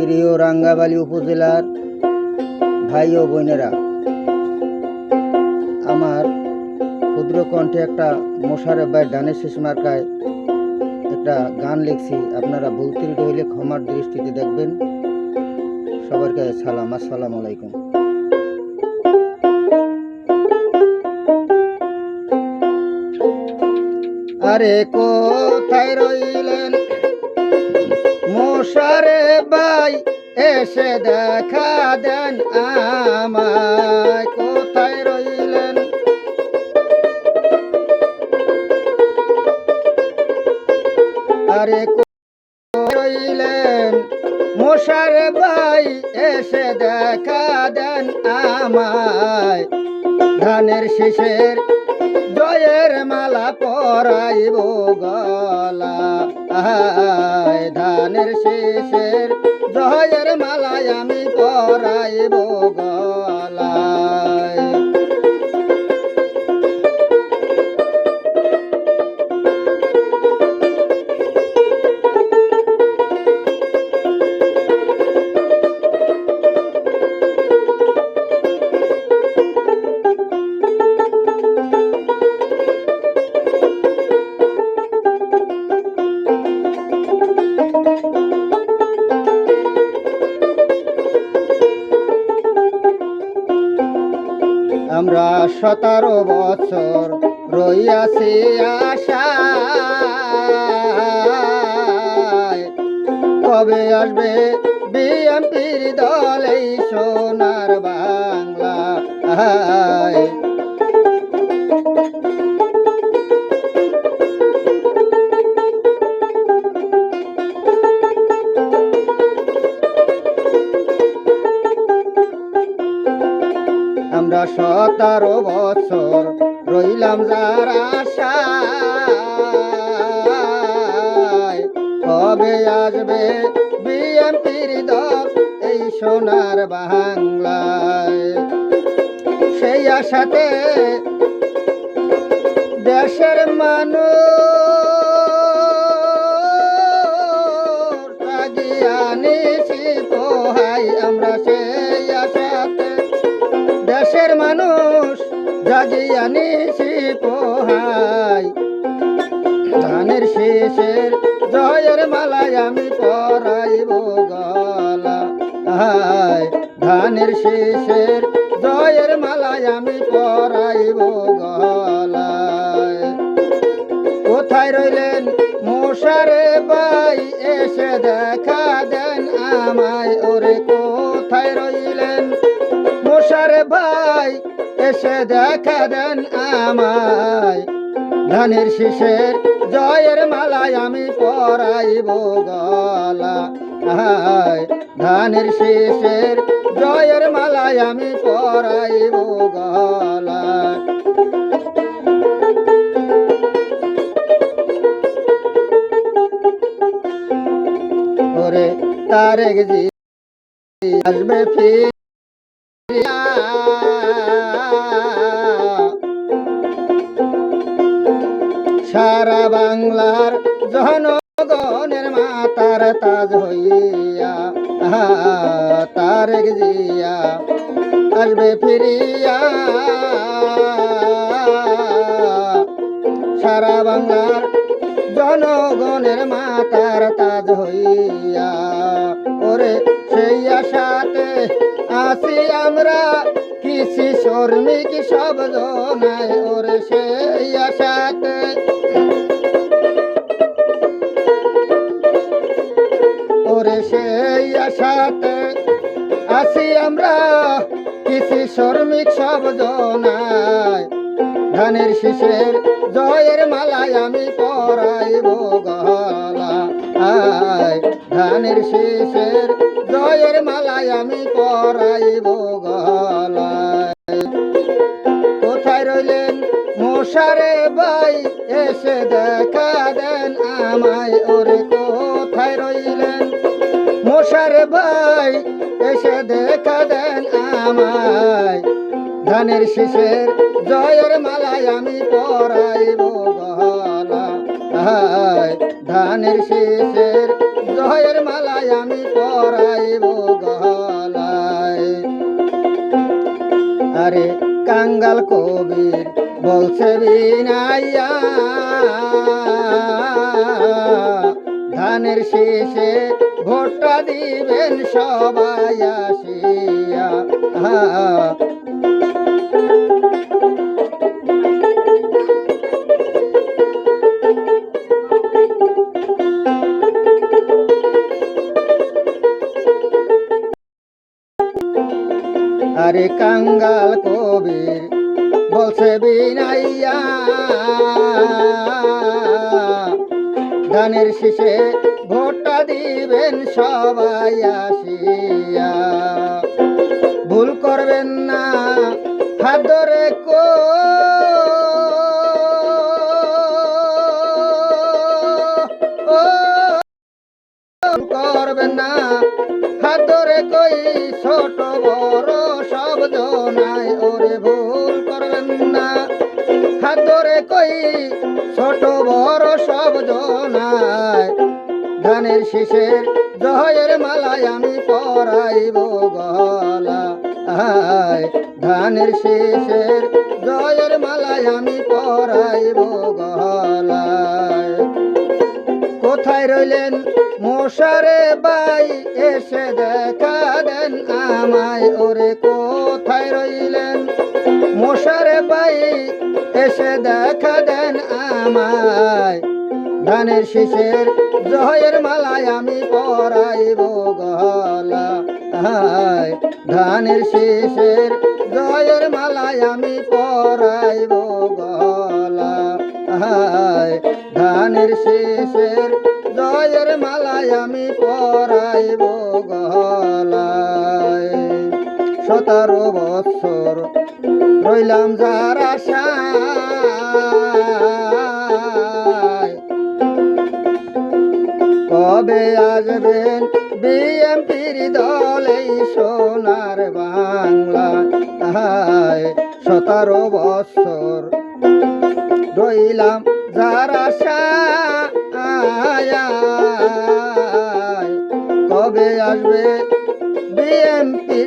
প্রিয় রাঙ্গাবালি উপজেলার ভাই ও বোনেরা, আমার ক্ষুদ্র কণ্ঠে একটা মশারে বাই ডানের শেষ মার্কায় একটা গান লিখছি। আপনারা ভুল ত্রুটি হইলে ক্ষমার দৃষ্টিতে দেখবেন। সবার কাছে সালাম, আসসালামু আলাইকুম। আরে কোথায় রইলেন? মশারে বাই এসে দেখা দেন আমায়। কোথায় রইলেন? আরে রইলেন? মশারে বাই এসে দেখা দেন আমায়। ধানের শীষের জয়ের মালা পরাইব গলা। ধানের শেষের জয়ের মালায় আমি পরাইব গলায় আমরা সতেরো বছর রইয়াছি আশা কবে আসবে বিএমপির দলে সোনার বাংলা আমরা সতেরো বছর রইলাম যার আশায় কবে আসবে বিএমপির দল এই সোনার বাংলায়? সেই আশাতে দেশের মানুষ তাগিয়ানিছি পোহাই আমরা জাগিয়ানিছি পোহাই ধানের শেষের জয়ের মালায় আমি পরাইব গলা। হায় ধানের শেষের জয়ের মালায় আমি পরাইব গলায়। কোথায় রইলেন মশারে বাই মশারে ভাই, এসে দেখা দেন আমায়। ধানের শীষের জয়ের মালায় আমি পরাইব গলা। হায়, ধানের শীষের জয়ের মালায় আমি পরাইব গলা। ওরে তারেক জি, আসবে ফিরিয়া সারা বাংলার জনগণের মাতার তাজ হইয়া তারেক জিয়া আসবে ফিরিয়া। সারা বাংলার জনগণের মাতার তাজ হইয়া, ওরে সেই আশাতে আসি আমরা কৃষি শ্রমিক সব জনায়, ওরে সেই আশাতে সেই আশাতে আসি আমরা কৃষি শ্রমিক সব জনায় ধানের শীষের জয়ের মালায় আমি পরাইব গলা। আয়, ধানের শীষের জয়ের মালায় আমি পরাইব গলায় কোথায় রইলেন মশারে বাই এসে দেখা দেন আমায় ওরে মশারে ভাই, এসে দেখা দেন আমায়। ধানের শীষের জয়ের মালায় আমি পরাইব গলা হায় ধানের শীষের জয়ের মালায় আমি পরাইব গলায় আরে কাঙ্গাল কবির বলছে বিনাইয়া। ধানের শেষে ভোটটা দিবেন সবাই আসিয়া। আরে কাঙ্গাল কবির বলছে বিনাইয়া। ধানের শীষে ভোটটা দিবেন সবাই আসিয়া। ভুল করবেন না, হাত ধরে করবেন না, হাত ধরে কই ছোট কই, ছোট বড় সব জনাই। ধানের শীষের জয়ের মালায় আমি পরাইব গলা। ধানের শীষের জয়ের মালায় আমি পরাইব গলায় কোথায় রইলেন মশারে বাই, এসে দেখা দেন আমায়। ওরে, কোথায় রইলেন মশারে এসে দেখা দেন আমায়। ধানের শীষের জয়ের মালায় আমি পরাইব গলা ধানের শীষের জয়ের মালায় আমি পরাইব গলা ধানের শেষের জয়ের মালায় আমি পরাইব গলায়। সতেরো বৎসর রইলাম যার কবে আসবেন বিএমপির দলে সোনার বাংলা হায় সতেরো বছর রইলাম যার আশায়। কবে আসবে বিএমপি